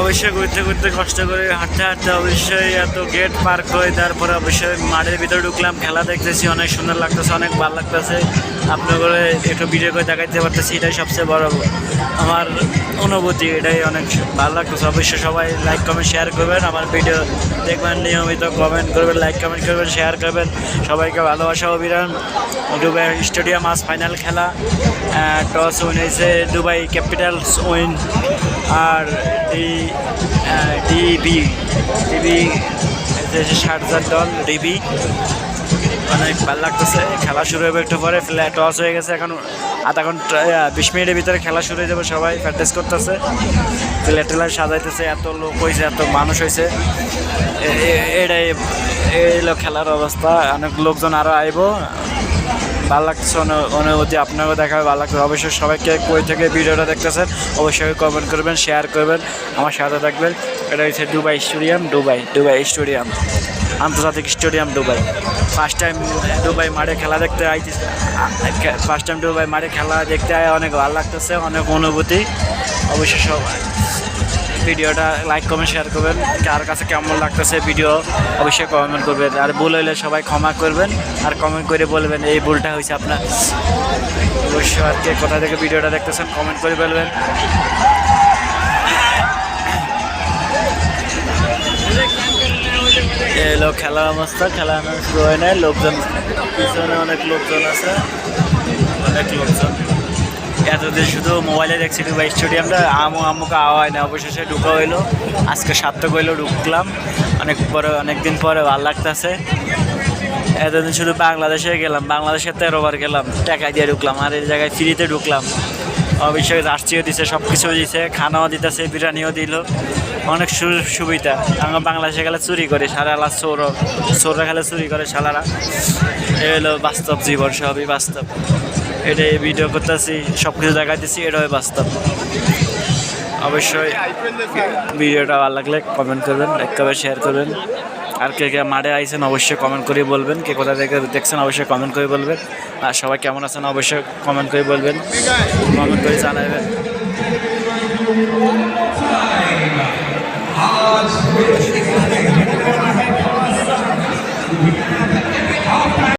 অবশ্যই ঘুরতে ঘুরতে কষ্ট করে হাঁটতে হাঁটতে অবশ্যই এত গেট পার করে তারপরে অবশ্যই মাঠের ভিতরে ঢুকলাম, খেলা দেখতেছি, অনেক সুন্দর লাগতেছে, অনেক ভালো লাগতেছে। আপনার একটু ভিডিও করে দেখাইতে পারতেছি, এটাই সবচেয়ে বড় আমার অনুভূতি, এটাই অনেক ভালো লাগতেছে। অবশ্যই সবাই লাইক কমেন্ট শেয়ার করবেন, আমার ভিডিও দেখবেন, নিয়মিত কমেন্ট করবেন লাইক কমেন্ট করবেন শেয়ার করবেন। সবাইকে ভালোবাসা অভিযান দুবাই স্টেডিয়াম আজ ফাইনাল খেলা টস উইন হয়েছে, দুবাই ক্যাপিটালস উইন আর ডিবি ডিবি ষাটজার দল ডিবি অনেক ভালো লাগতেছে। খেলা শুরু হবে একটু পরে ফ্ল্যাট টস হয়ে গেছে। এখন আধা ঘণ্টা বিশ মিনিটের ভিতরে খেলা শুরু হয়ে যাবে, সবাই প্র্যাকটিস করতেছে। ফ্ল্যাট টেলার সাজাইতেছে, এত লোক হয়েছে এত মানুষ হয়েছে এটাই এলো খেলার অবস্থা। অনেক লোকজন আরও আইব। ভালো লাগছে অনু- অনুভূতি আপনাকেও দেখা ভালো লাগছে অবশ্যই সবাইকে কই থেকে ভিডিওটা দেখতেছেন, অবশ্যই কমেন্ট করবেন শেয়ার করবেন, আমার সাথে থাকবেন। এটা হচ্ছে Dubai stadium, Dubai Dubai stadium, আন্তর্জাতিক stadium Dubai. First time Dubai মাঠে খেলা দেখতে আইছি ফার্স্ট টাইম দুবাই মাঠে খেলা দেখতে অনেক ভালো লাগতেছে, অনেক অনুভূতি। অবশ্যই সবাই ভিডিওটা লাইক কমেন্ট শেয়ার করবেন। কার কাছে কেমন লাগতেছে ভিডিও অবশ্যই কমেন্ট করবেন। আর ভুল হইলে সবাই ক্ষমা করবেন আর কমেন্ট করে বলবেন এই ভুলটা হয়েছে আপনার। অবশ্যই আর কে কোথা থেকে ভিডিওটা দেখতেছেন কমেন্ট করে বলবেন। এই হলো খেলার অবস্থা, খেলা শুরু হয় নাই। লোকজন, পিছনে অনেক লোকজন আছে। অনেক লোকজন। এতদিন শুধু মোবাইলে দেখছি দুবাই স্টেডিয়ামটা, আমু আমুকে আওয়ায় না অবশেষে ঢুকা হইল আজকে সার্থক হইল, ঢুকলাম। অনেক পরে, অনেকদিন পরে ভালো লাগতেছে। এতদিন শুধু বাংলাদেশে গেলাম বাংলাদেশে তেরোবার গেলাম টাকা দিয়ে ঢুকলাম, আর এই জায়গায় ফ্রিতে ঢুকলাম। অবশ্যই রাষ্ট্রীয় দিছে সব কিছু দিছে, খানাও দিতেছে, বিরিয়ানিও দিল। অনেক সুবিধা। আমরা বাংলাদেশে গেলে চুরি করি সারা আলা চোর চোররা খেলে চুরি করে সালারা এই হলো বাস্তব জীবন, সবই বাস্তব। এটাই ভিডিও করতেছি সব কিছু দেখাইতেছি, এটাই বাস্তব। অবশ্যই, ভিডিওটা ভালো লাগলে কমেন্ট করবেন লাইক করবেন শেয়ার করবেন। আর কে কে মাঠে আইছেন অবশ্যই কমেন্ট করে বলবেন। কে কোথা থেকে দেখছেন অবশ্যই কমেন্ট করে বলবেন। আর সবাই কেমন আছেন অবশ্যই কমেন্ট করে বলবেন। কমেন্ট করে জানাবেন।